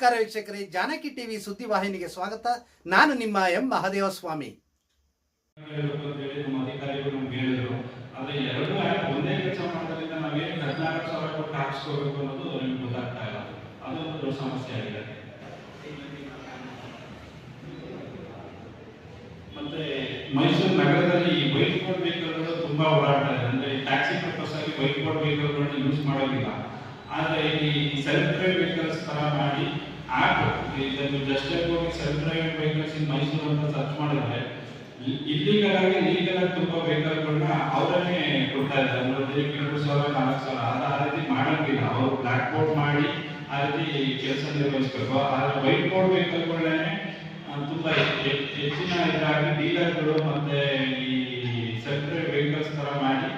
ನಮಸ್ಕಾರ ವೀಕ್ಷಕರೇ, ಜಾನಕಿ ಟಿವಿ ಸುದ್ದಿ ವಾಹಿನಿಗೆ ಸ್ವಾಗತ. ನಾನು ನಿಮ್ಮ ಎಂ. ಮಹಾದೇವ ಸ್ವಾಮಿ ಮೈಸೂರು ನಗರದಲ್ಲಿ ಬೋರ್ಡ್ ವೆಹಿಕಲ್ಗಳು ತುಂಬಾ ಅಂದ್ರೆ ಟ್ಯಾಕ್ಸಿ ಪರ್ಪಸ್ ಆಗಿ ಬೈಕ್ ಯೂಸ್ ಮಾಡೋದಿಲ್ಲ. ಆದ್ರೆ ಈ ಸೆಲ್ಫ್ ಡ್ರೈವ್ ವೆಹಿಕಲ್ಸ್ ತರ ಮಾಡಿ ಇದನ್ನು ಜಸ್ಟ್ ಹೋಗಿ self driving vehicles in Mysuru ಅಂತ ಸರ್ಚ್ ಮಾಡಿದ್ರೆ ಇಲ್ಲಿಗಲ್ ಆಗಿ ಲೀಗಲ್ ಆಗಿ ತುಂಬಾ ವೆಹಿಕಲ್ಗಳನ್ನ ಅವರನ್ನೇ ಕೊಡ್ತಾ ಇದ್ದಾರೆ. ಅಂದ್ರೆ ಎರಡು ಸಾವಿರ ನಾಲ್ಕು ಸಾವಿರ. ಆ ರೀತಿ ಮಾಡಂಗಿಲ್ಲ ಅವರು ಬ್ಲಾಕ್ ಬೋರ್ಡ್ ಮಾಡಿ ಆ ರೀತಿ ಕೆಲಸ ನಿರ್ವಹಿಸಬೇಕು ಆದ್ರೆ ವೈಟ್ ಬೋರ್ಡ್ ವೆಹಿಕಲ್ಗಳನ್ನೇ ತುಂಬಾ ಹೆಚ್- ಹೆಚ್- ಹೆಚ್ಚಿನ ಇದಾಗಿ ಡೀಲರ್ಗಳು ಮತ್ತೆ ಈ ಸೆಲ್ಫ್ ಡ್ರೈವ್ ವೆಹಿಕಲ್ಸ್ ತರ ಮಾಡಿ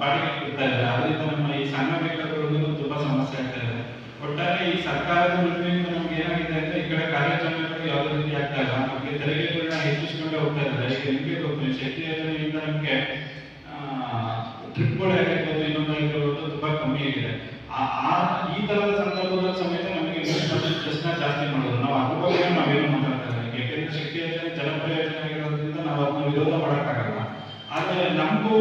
ಬಾಡಿಗೆ ಕೊಡ್ತಾ ಇದ್ದಾರೆ. ಅದರಿಂದ ನಮ್ಮ ಈ ಸಣ್ಣ ವೆಹಿಕಲ್ಗಳಿಗೂ ತುಂಬಾ ಸಮಸ್ಯೆ ಆಗ್ತಾ ಇದೆ ಒಟ್ಟಾರೆ ಈ ಸರ್ಕಾರದ ನಿರ್ಣಯದಿಂದ ನಮ್ಗೆ ಏನಾಗಿದೆ ಅಂದ್ರೆ ಈ ಕಡೆ ಕಾರ್ಯಾಚರಣೆಗಳು ಯಾವುದೇ ರೀತಿ ಆಗ್ತಾ ಇಲ್ಲ ನಮಗೆ ತೆರಿಗೆಗಳನ್ನ ಹೆಚ್ಚಿಸ್ಕೊಂಡೇ ಹೋಗ್ತಾ ಇದ್ದಾರೆ. ಈಗ ನಿಮಗೆ ಗೊತ್ತು ಶಕ್ತಿ ಯೋಜನೆಯಿಂದ ನಮಗೆ ಟ್ರಿಪ್ಗಳು ಆಗಿರ್ಬೋದು ಇನ್ನೊಂದಾಗಿರ್ಬೋದು ತುಂಬಾ ಕಮ್ಮಿ ಆಗಿದೆ. ಈ ತರದ ಸಂದರ್ಭದಲ್ಲಿ ಸಮೇತ ನಮಗೆ ಇನ್ವೆಸ್ಟ್ಮೆಂಟ್ ಜಾಸ್ತಿ ಮಾಡೋದು. ನಾವು ಅದ್ರ ಬಗ್ಗೆ ನಾವೇನು ಮಾತಾಡ್ತಾ ಇಲ್ಲ. ಯಾಕೆಂದ್ರೆ ಶಕ್ತಿ ಯೋಜನೆ ಜನಪ್ರಿಯ ಯೋಜನೆ ಆಗಿರೋದ್ರಿಂದ ನಾವು ಅದನ್ನ ವಿರೋಧ ಮಾಡೋಕ್ಕಾಗಲ್ಲ. ಆದ್ರೆ ನಮಗೂ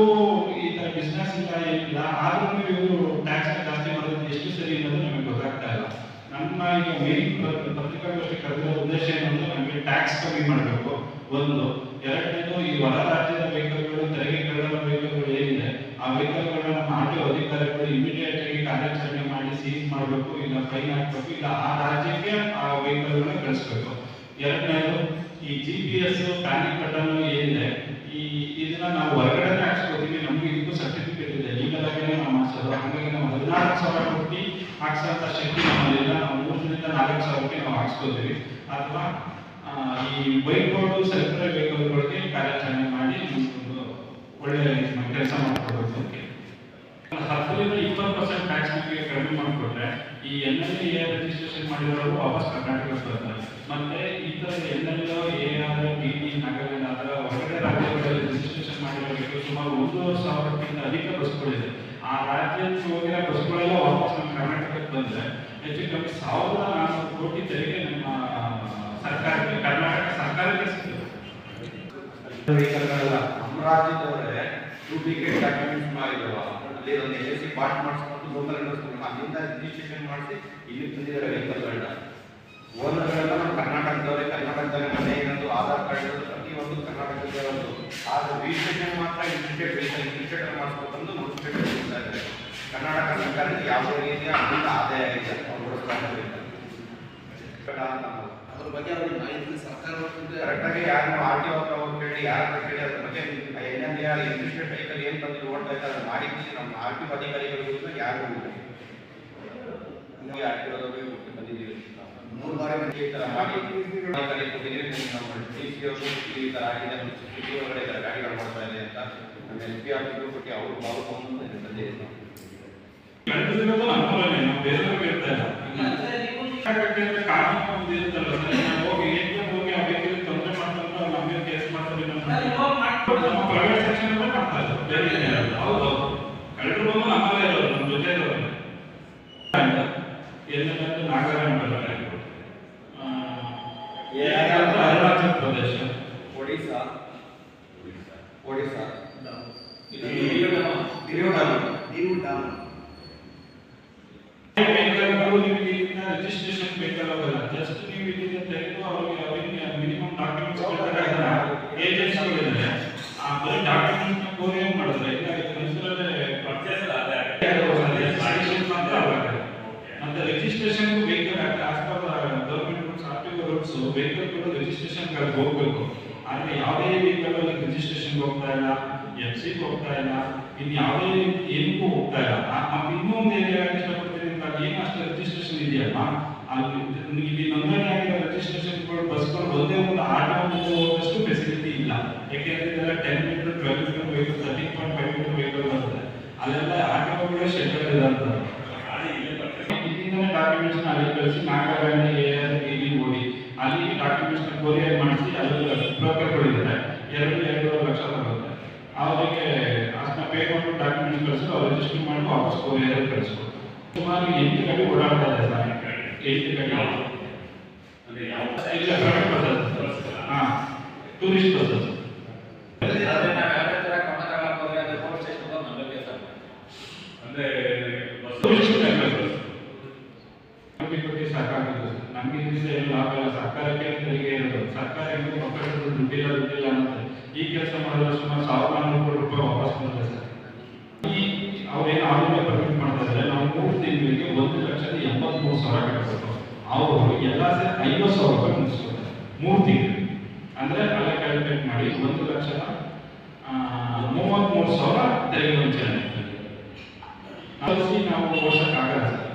ಈ ತರ ಬಿಸ್ನೆಸ್ ಇಲ್ಲ ಏನಿಲ್ಲ ಆದ್ರೂ ಇವರು ಟ್ಯಾಕ್ಸ್ ಜಾಸ್ತಿ ಮಾಡೋದು ಎಷ್ಟು ಸರಿ ಅನ್ನೋದು ನಮಗೆ ಗೊತ್ತಾಗ್ತಾ ಇಲ್ಲ. ನಮ್ಮ ಈಗ ಮೇನ್ ಪತ್ರಿಕಾಗೋಷ್ಠಿ ಕರೆದಿರೋ ಉದ್ದೇಶ ಏನಂದ್ರೆ ನಮಗೆ ಟ್ಯಾಕ್ಸ್ ಕಮ್ಮಿ ಮಾಡಬೇಕು. ಒಂದು ಎರಡನೇದು ಈ ಹೊರ ರಾಜ್ಯದ ವೆಹಿಕಲ್ಗಳು ತೆರಿಗೆ ಕಳ್ಳರ ವೆಹಿಕಲ್ಗಳು ಏನಿದೆ, ಆ ವೆಹಿಕಲ್ಗಳನ್ನ ನಮ್ಮ ಆಟೋ ಅಧಿಕಾರಿಗಳು ಇಮಿಡಿಯೇಟ್ ಆಗಿ ಕಾರ್ಯಾಚರಣೆ ಮಾಡಿ ಸೀಸ್ ಮಾಡಬೇಕು, ಇಲ್ಲ ಫೈನ್ ಹಾಕಬೇಕು, ಇಲ್ಲ ಆ ರಾಜ್ಯಕ್ಕೆ ಆ ವೆಹಿಕಲ್ಗಳನ್ನ ಕಳಿಸ್ಬೇಕು. ಎರಡನೇದು ಈ G P S panic button ಏನಿದೆ, ಈ ಇದನ್ನ ನಾವು ಹೊರಗಡೆ ಹಾಕ್ಸ್ಕೊತೀವಿ, ನಮ್ಗೆ ಇದಕ್ಕೂ ಸರ್ಟಿಫಿಕೇಟ್ ಇದೆ. ಈಗ ನಾವು ಮಾಡಿಸೋದು ಹಾಗಾಗಿ ನಾವು ಹದಿನಾಲ್ಕು ಸಾವಿರ ಕೊಟ್ಟು ಹಾಕ್ಸೋಂಥ ಶಕ್ತಿ ನಮ್ಮಲ್ಲಿಲ್ಲ. ನಾವು ಮೂರರಿಂದ ನಾಲ್ಕು ಸಾವಿರಕ್ಕೆ ನಾವು ಹಾಕ್ಸ್ಕೊತೀವಿ. ಅಥವಾ ಈ ವೈಟ್ ಬೋರ್ಡ್ ಸರ್ಕಾರ ವೆಹಿಕಲ್ಗಳಿಗೆ ಕಾರ್ಯಾಚರಣೆ ಮಾಡಿ ಒಂದು ಒಳ್ಳೆ ಕೆಲಸ ಮಾಡ್ಕೊಡ್ಬೇಕು ಅಂತ ಹತ್ತರಿಂದ ಇಪ್ಪತ್ತು ಪರ್ಸೆಂಟ್ ಟ್ಯಾಕ್ಸ್ ನಮಗೆ ಕಡಿಮೆ ಮಾಡಿಕೊಟ್ರೆ ಈ ಎನ್ ಎಲ್ ಎ ರಿಜಿಸ್ಟ್ರೇಷನ್ ಮಾಡಿರೋರು ವಾಪಸ್ ಕರ್ನಾಟಕ ಬರ್ತಾರೆ. ಮತ್ತೆ ಈ ತರ N L A R D T, Nagaland ಅದರ ಹೊರಗಡೆ ರಾಜ್ಯಗಳಲ್ಲಿ ರಿಜಿಸ್ಟ್ರೇಷನ್ ಮಾಡಿರೋರಿಗೆ ಸುಮಾರು ಒಂದೂವರೆ ಸಾವಿರಕ್ಕಿಂತ ಅಧಿಕ ಬಸ್ಗಳಿದೆ. ಆ ರಾಜ್ಯಕ್ಕೆ ಹೋಗಿರೋ ಬಸ್ಗಳೆಲ್ಲ ವಾಪಸ್ ನಮ್ಮ ಕರ್ನಾಟಕಕ್ಕೆ ಬಂದ್ರೆ ಹೆಚ್ಚು ಕಮ್ಮಿ ಸಾವಿರದ ನಾಲ್ಕು ಕೋಟಿ ತೆರಿಗೆ ನಮ್ಮ ಸರ್ಕಾರಕ್ಕೆ ಕರ್ನಾಟಕ ಸರ್ಕಾರಕ್ಕೆ ಸಿಗ್ತದೆ ವೆಹಿಕಲ್ಗಳೆಲ್ಲ ನಮ್ಮ ರಾಜ್ಯದವರೇ ಡೂಪ್ಲಿಕೇಟ್ ಡಾಕ್ಯುಮೆಂಟ್ಸ್ ಮಾಡಿದವ ಅಲ್ಲಿ ಒಂದು ಎಲ್ ಸಿ ಪಾರ್ಟ್ ಮಾಡಿಸ್ಕೊಂಡು ಲೋಕಲ್ ಇಂಡಸ್ಟ್ರಿ ಅಲ್ಲಿಂದ ರಿಜಿಸ್ಟ್ರೇಷನ್ ಮಾಡಿಸಿ ಇಲ್ಲಿ ತಂದಿದ್ದಾರೆ ವೆಹಿಕಲ್ಗಳನ್ನ. ಓನರ್ಗಳೆಲ್ಲ ನಮ್ಮ ಕರ್ನಾಟಕದವರೇ ಕರ್ನಾಟಕದಲ್ಲಿ ಮನೆ ಆಧಾರ್ ಕಾರ್ಡ್ ಇರೋದು, ಪ್ರತಿಯೊಂದು ಕರ್ನಾಟಕದ ಒಂದು ಆದರೆ ರಿಜಿಸ್ಟ್ರೇಷನ್ ಮಾತ್ರ ಇನ್ಸ್ಟಿಟ್ಯೂಟ್ ವೆಹಿಕಲ್ ಇನ್ಸ್ಟಿಟ್ಯೂಟ್ ಮಾಡಿಸ್ಬೇಕಂದು ನೋಟಿಫಿಕೇಶನ್ ಕೊಡ್ತಾ ಕರ್ನಾಟಕ ಸರ್ಕಾರಕ್ಕೆ ಯಾವುದೇ ರೀತಿಯ ಅಲ್ಲಿಂದ ಆದಾಯ ಇದೆ ಅವ್ರು ಓಡಿಸ್ತಾ. ಅದ್ರ ಬಗ್ಗೆ ಅವ್ರಿಗೆ ಮಾಹಿತಿ ಸರ್ಕಾರ ಕರೆಕ್ಟಾಗಿ ಯಾರು ಆರ್ ಟಿ ಹತ್ರ ಹೋಗಿ ಕೇಳಿ ಯಾರ ಕೇಳಿ ಅದ್ರ ಬಗ್ಗೆ ಏನೇನು ಆರ್ ಇಂಡಸ್ಟ್ರಿ ವೆಹಿಕಲ್ ಏನು ಬಂದು ಓಡ್ತಾ ಇದ್ದಾರೆ ಮಾಡಿದ್ದು ನಮ್ಮ ಆರ್ ಟಿ ಅಧಿಕಾರಿಗಳಿಗೂ ಯಾರು ಆರ್ ಟಿ ಒದಗಿ ಬಂದಿದ್ದೀವಿ. ಮೂರು ಬಾರಿ ಈ ಥರ ಮಾಡಿ ಅಧಿಕಾರಿ ಕೊಟ್ಟಿದ್ದೀವಿ. ನಮ್ಮ ಡಿ ಸಿ ಅವರು ಈ ಥರ ಆಗಿದೆ. ಸಿಟಿ ಒಳಗಡೆ ಈ ಥರ ಗಾಡಿಗಳು ಮಾಡ್ತಾ ಇದೆ ಅಂತ ನಮ್ಮ ಎಲ್ ಪಿ ಕೊಟ್ಟು ಅವರು ಬಂದು ಬಂದಿದ್ದೀವಿ ಬೆಳೆದಿರೋದು ನಮ್ಮಲ್ಲೇ ನಾವು ಬೇರೆಯವ್ರಿಗೆ ಇರ್ತಾ ಇಲ್ಲ ಯಾಕಂದ್ರೆ ಕಾನೂನು ಒಂದು ಇರುತ್ತಲ್ಲ ಹೋಗಿ ಏಕೆ ಹೋಗಿ ಆ ವ್ಯಕ್ತಿಗೆ ತೊಂದರೆ ಮಾಡ್ತಾರೆ ಅವ್ರು ನಮಗೆ ಕೇಸ್ ಮಾಡ್ತಾರೆ ನಮ್ಮ ಪ್ರೈವೇಟ್ ಸೆಕ್ಷನ್ ಅಲ್ಲೇ ಮಾಡ್ತಾ ಇದ್ದಾರೆ. ಬೇರೆ ಏನೇ ಇರಲ್ಲ ಹೌದು ಕಳ್ಳರು ಬಂದು ನಮ್ಮಲ್ಲೇ ಇರೋದು ನಮ್ಮ ಜೊತೆ ಇರೋರು ಎಲ್ಲೆಲ್ಲ ನಾಗಾಲ್ಯಾಂಡ್ ಬರ್ತಾರೆ ಅರುಣಾಚಲ ಪ್ರದೇಶ. ಒಡಿಶಾ ಒಡಿಶಾ ನೀವು ಡೌನ್ ವೆಹಿಕಲ್ಗಳು ನಿಮಗೆ ರಿಜಿಸ್ಟ್ರೇಷನ್ ಬೇಕಾಗಲ್ಲ ಜಸ್ಟ್ ನೀವು ಇಲ್ಲಿಂದ ತೆಗೆದು ಅವರಿಗೆ ಅವರಿಗೆ ಮಿನಿಮಮ್ ಡಾಕ್ಯುಮೆಂಟ್ಸ್ ಬೇಕಾಗಿಲ್ಲ ಏಜೆನ್ಸಿಗಳಿದೆ ಆ ಬರೀ ಡಾಕ್ಯುಮೆಂಟ್ಸ್ನ ಕೋರಿ ಏನ್ ಮಾಡಿದ್ರೆ? ಇಲ್ಲ ಇದು ಹೆಸರಲ್ಲೇ ಪರ್ಚೇಸ್ ಮತ್ತೆ registration vehicle as per government rules are rules vehicle ಕೂಡ ರಿಜಿಸ್ಟ್ರೇಷನ್ ಹೋಗ್ಬೇಕು. ಆದ್ರೆ ಯಾವುದೇ ವೆಹಿಕಲ್ ರಿಜಿಸ್ಟ್ರೇಷನ್ ಹೋಗ್ತಾ ಇಲ್ಲ ಎಫ್ ಸಿ ಹೋಗ್ತಾ ಇಲ್ಲ ಇನ್ನು ಯಾವುದೇ ಏನಕ್ಕೂ ಹೋಗ್ತಾ ಇಲ್ಲ. ಇನ್ನೊಂದು ಏನ್ ಹೇಳಕ್ ಇಷ್ಟಪಡ್ತೀನಿ ಅಂತ ಏನು ಅಷ್ಟು ರಿಜಿಸ್ಟ್ರೇಷನ್ ಇದೆಯಲ್ಲ ಅಲ್ಲಿ ಇಲ್ಲಿ ನೋಂದಣಿ ಆಗಿರೋ ರಿಜಿಸ್ಟ್ರೇಷನ್ಗಳು ಬಸ್ಗಳು ಒಂದೇ ಒಂದು ಆಟೋ ಹೋಗುವಷ್ಟು ಫೆಸಿಲಿಟಿ ಇಲ್ಲ ಯಾಕೆಂದ್ರೆ ಇದೆಲ್ಲ ten metre twelve metre vehicle thirteen point five metre vehicle ಬರ್ತದೆ ಅಲ್ಲೆಲ್ಲ ಆಟೋಗಳು ಶೆಡ್ಯೂಲ್ ಇದಂತಾರೆ ಇಲ್ಲಿಂದನೇ ಡಾಕ್ಯುಮೆಂಟ್ಸ್ನ ಅಲ್ಲಿ ಕಳಿಸಿ ನಾಗಾಲ್ಯಾಂಡ್ ಎ ಆರ್ ಡಿ ಓಡಿ ಅಲ್ಲಿ ಡಾಕ್ಯುಮೆಂಟ್ಸ್ನ ಕೊರಿಯರ್ ಮಾಡಿಸಿ ಅಲ್ಲಿ ಬ್ರೋಕರ್ಗಳಿದ್ದಾರೆ ಎರಡು ಎರಡೂವರೆ ಲಕ್ಷ ತಗೊಳುತ್ತೆ ಅವರಿಗೆ ಅದನ್ನ ಪೇ ಮಾಡಿ ಕಳಿಸ್ಕೊಡ್ತಾರೆ ಸುಮಾರು ಎಂಟು ಓಡಾಡ್ತಾ ಇದೆ ಸರ್ ಎಂಟು ಅಂದ್ರೆ ಯಾವ ಬಸ್ ಟೂರಿಸ್ಟ್ ನಮ್ಮ ಬಸ್ ಟೂರಿಸ್ಟ್ ಬಗ್ಗೆ ಸಾಕಾಗುತ್ತೆ ನಮಗೆ ಸರ್ಕಾರಕ್ಕೆ ಸರ್ಕಾರ ಈ ಕೆಲಸ ಮಾಡಿದ್ರೆ ಸುಮಾರು ಸಾವಿರ ಕೋಟಿ ರೂಪಾಯಿ ವಾಪಸ್ ಬಂದಿದೆ ಸರ್. ಅವರು ಎಲ್ಲ ಸೇರಿ ಐವತ್ತು ಸಾವಿರ ರೂಪಾಯಿ ಮುಗಿಸ್ತಾರೆ ಮೂರು ತಿಂಗಳು. ಅಂದ್ರೆ ಅಲ್ಲ ಕ್ಯಾಲ್ಕುಲೇಟ್ ಮಾಡಿ, ಒಂದು ಲಕ್ಷ ಮೂವತ್ತ್ಮೂರು ಸಾವಿರ ತೆರಿಗೆ ವಂಚನೆ ಕಳಿಸಿ ನಾವು ಓಡಿಸೋಕ್ಕಾಗಲ್ಲ ಸರ್.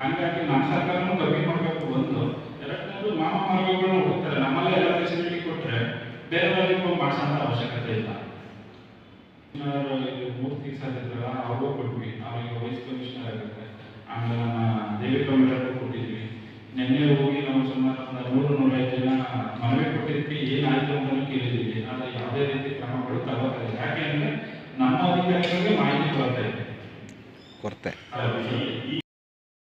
ಹಂಗಾಗಿ ನಮ್ಮ ಸರ್ಕಾರನೂ ಕಮ್ಮಿ ಮಾಡಬೇಕು ಒಂದು ಎರಡನೇದು ಮಾಮ ಮಾರ್ಗಗಳನ್ನ ಹುಡುಕ್ತಾರೆ ನಮ್ಮಲ್ಲೇ ಎಲ್ಲ ಫೆಸಿಲಿಟಿ ಕೊಟ್ಟರೆ ಬೇರೆಯವರಿಗೆ ಮಾಡಿಸೋಂಥ ಅವಶ್ಯಕತೆ ಇಲ್ಲ. ಕಮಿಷನರ್ ಮೂರ್ತಿ ಸರ್ ಅವ್ರಿಗೂ ಕೊಟ್ವಿ. ಅವರಿಗೆ ವೈಸ್ ಕಮಿಷನರ್ ಆಗುತ್ತೆ ಆಮೇಲೆ ನಮ್ಮ ದೇವಿ ಕೊಟ್ಟಿದ್ವಿ ನಿನ್ನೆ ಹೋಗಿ ನಾವು ಸುಮಾರು ಒಂದು ನೂರು ನೂರೈದು ಜನ ಮನವಿ ಕೊಟ್ಟಿದ್ದಕ್ಕೆ ಏನಾಯಿತು ಅಂತಲೂ ಕೇಳಿದ್ದೀವಿ. ಆದರೆ ಯಾವುದೇ ರೀತಿ ಕ್ರಮಗಳು ತಗೋತಾ ಇಲ್ಲ ಯಾಕೆ ಅಂದರೆ ನಮ್ಮ ಅಧಿಕಾರಿಗಳಿಗೆ ಮಾಹಿತಿ ಕೊರತೆ ಈ